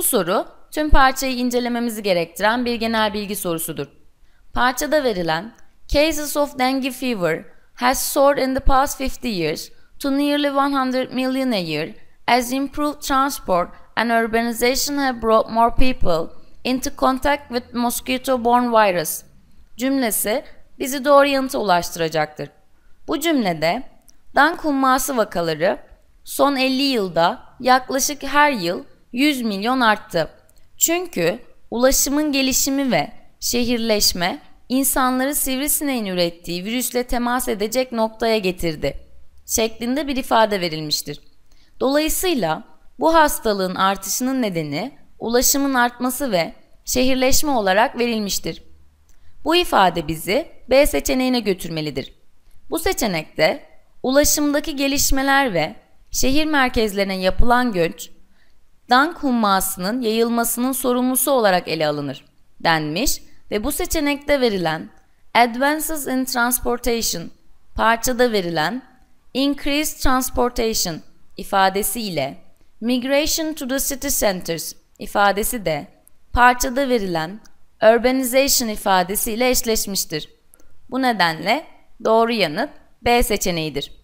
Bu soru tüm parçayı incelememizi gerektiren bir genel bilgi sorusudur. Parçada verilen Cases of dengue fever has soared in the past 50 years to nearly 100 million a year as improved transport and urbanization have brought more people into contact with mosquito-borne virus cümlesi bizi doğru yanıta ulaştıracaktır. Bu cümlede dank humması vakaları son 50 yılda yaklaşık her yıl 100 milyon arttı. Çünkü ulaşımın gelişimi ve şehirleşme insanları sivrisineğin ürettiği virüsle temas edecek noktaya getirdi şeklinde bir ifade verilmiştir. Dolayısıyla bu hastalığın artışının nedeni ulaşımın artması ve şehirleşme olarak verilmiştir. Bu ifade bizi B seçeneğine götürmelidir. Bu seçenekte ulaşımdaki gelişmeler ve şehir merkezlerine yapılan göç, dank hummasının yayılmasının sorumlusu olarak ele alınır denmiş ve bu seçenekte verilen Advances in Transportation parçada verilen Increased Transportation ifadesi ile Migration to the City Centers ifadesi de parçada verilen Urbanization ifadesi ile eşleşmiştir. Bu nedenle doğru yanıt B seçeneğidir.